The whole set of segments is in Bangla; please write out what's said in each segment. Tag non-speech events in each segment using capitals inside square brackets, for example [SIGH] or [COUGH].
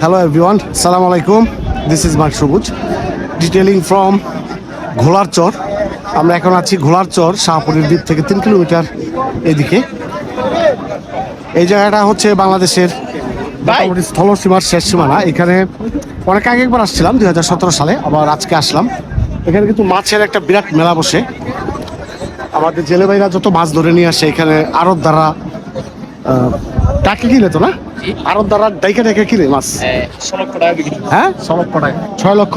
হ্যালো এভরিওয়ান সালাম আলাইকুম this is Mark Sabuj detailing from Gholar Char আমরা এখন আছি ঘোলার চর শাহপুরের দ্বীপ থেকে তিন কিলোমিটার এদিকে। এই জায়গাটা হচ্ছে বাংলাদেশের মোটামুটি স্থলসীমার শেষ সীমানা। এখানে অনেক আগে একবার আসছিলাম দুই হাজার সতেরো সালে। আবার আজকে আসলাম। এখানে কিন্তু মাছের একটা বিরাট মেলা বসে। আমাদের জেলে ভাইরা যত মাছ ধরে নিয়ে আসে এখানে আড়ত দ্বারা টাকা কিনে তো না আড়ত দ্বারা ডাইকে ডাইকে কিনে মাছ। হ্যাঁ? ষোলো টাকা। ছয় লক্ষ?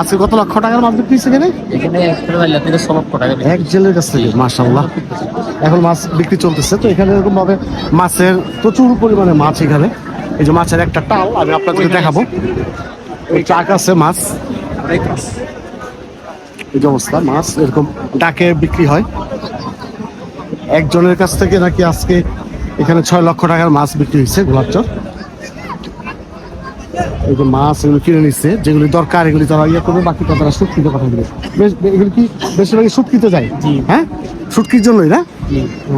আজকে কত লক্ষ টাকার মাছ বিক্রি এখানে? এক জেলের কাছ থেকে মাশাল্লাহ এখন মাছ বিক্রি চলতেছে তো এখানে এরকম ভাবে মাছের প্রচুর পরিমাণে মাছ এখানে। এই যে মাছের একটা টাল আমি আপনাদেরকে দেখাবো। ওই চাক আছে মাছ। এই যে অবস্থা মাছ এরকম ডাকে বিক্রি হয়। একজনের কাছ থেকে নাকি আজকে এখানে ছয় লক্ষ টাকার মাছ বিক্রি হয়েছে গোলাপচর এই যে মাছ এগুলো কিনে নিচ্ছে যেগুলি দরকার এগুলি তারা ইয়ে করবে বাকি তারা সুটকিতে কথা দিবে। বেশ এগুলি কি বেশিরভাগই সুটকিতে যায়? হ্যাঁ? সুটকির জন্যই না? ও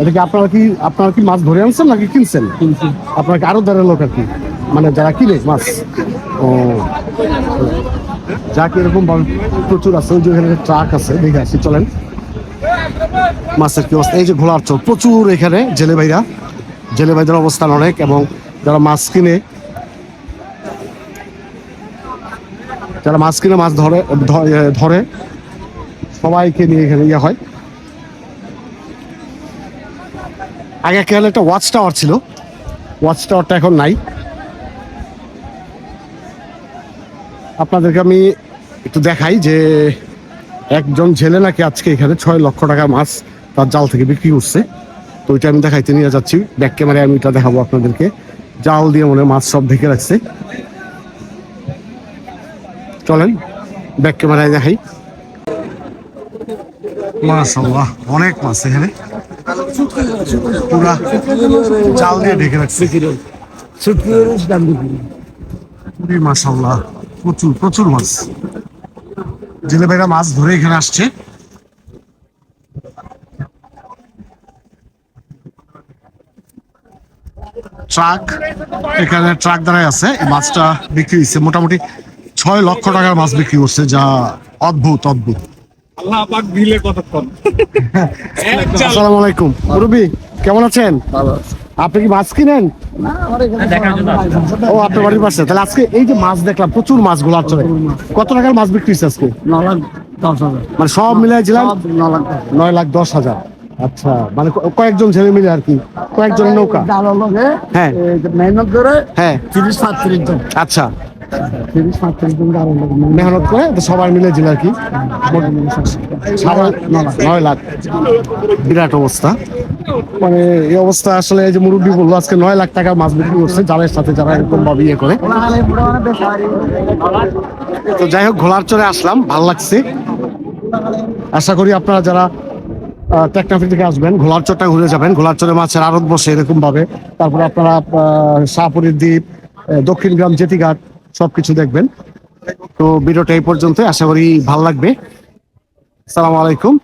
এটা কি আপনারা কি আপনারা কি মাছ ধরে আনছেন নাকি কিনছেন? কিনছি। আপনার কি আরও ধরে লোক আর কি? মানে যারা কিনে মাছ? ও। যা কি এরকম প্রচুর আছে। ওই যে এখানে ট্রাক আছে দেখে আসি চলেন। মাছের কি অবস্থা? এই যে ঘোলার চোখ, প্রচুর এখানে জেলে ভাইরা। জেলে ভাইদের অবস্থান অনেক এবং যারা মাছ কিনে, যারা মাছ কিনে মাছ ধরে ধরে, সবাইকে নিয়ে এখানে ইয়ে হয়। আগে এখানে একটা ওয়াচ টাওয়ার ছিল। ওয়াচ টাওয়ারটা এখন নাই। আপনাদেরকে আমি একটু দেখাই যে একজন ছেলে নাকি আজকে এখানে ছয় লক্ষ টাকার মাছ তার জাল থেকে বিক্রি করছে। তো ওইটা আমি দেখাইতে নিয়ে যাচ্ছি। ব্যাক ক্যামেরায় আমি এটা দেখাবো আপনাদেরকে। জাল দিয়ে মনে মাছ সব ঢেকে রাখছে। চলেন ব্যাক ক্যামেরায় দেখাই। মাশাল্লাহ অনেক মাছ এখানে। পুরা জাল দিয়ে ঢেকে রাখছে। পুরি মাশাল্লাহ প্রচুর প্রচুর মাছ। জেলে ভাইরা মাছ ধরে এখানে আসছে। ট্রাক এখানে ট্রাক দাঁড়ায় আছে। এই মাছটা বিক্রি হচ্ছে মোটামুটি ছয় লক্ষ টাকার মাছ বিক্রি করছে যা অদ্ভুত অদ্ভুত। আল্লাহ পাক দিলে কতক্ষণ? [LAUGHS] আসসালামু আলাইকুম। মুরব্বী কেমন আছেন? ভালো আপনি কি মাছ কিনেন? ও আপনার বাড়ির পাশে। তাহলে আজকে এই যে মাছ দেখলাম প্রচুর মাছগুলো চলে কত টাকার মাছ বিক্রি হচ্ছে আজকে? মানে সব মিলাই ছিলাম নয় লাখ দশ হাজার। আচ্ছা মানে কয়েকজন ছেলে মিলে আর কি। কয়েকজন নৌকা? হ্যাঁ। মেহনত করে হ্যাঁ। তিরিশ সাতত্রিশ জন। আচ্ছা। মেহনত করে তো সবাই মিলে আর কি? নয় লাখ। বিরাট অবস্থা। মানে এই অবস্থা আসলে এই যে মুরব্বী বলল, আজকে নয় লাখ টাকা মাছ বিক্রি করছে সাথে যারা এরকম ভাবে ইয়ে করে। তো যাই হোক ঘোলার চরে আসলাম, ভালো লাগছে। আশা করি আপনারা যারা টেকনাফি থেকে আসবেন ঘোলার চরটা ঘুরে যাবেন। ঘোলার চরে মাছের আড়ত বসে এরকম ভাবে তারপরে আপনারা শাহপুরীর দ্বীপ দক্ষিণ গ্রাম জেটিঘাট সবকিছু দেখবেন। তো ভিডিওটা এই পর্যন্ত আশা করি ভালো লাগবে। সালাম আলাইকুম।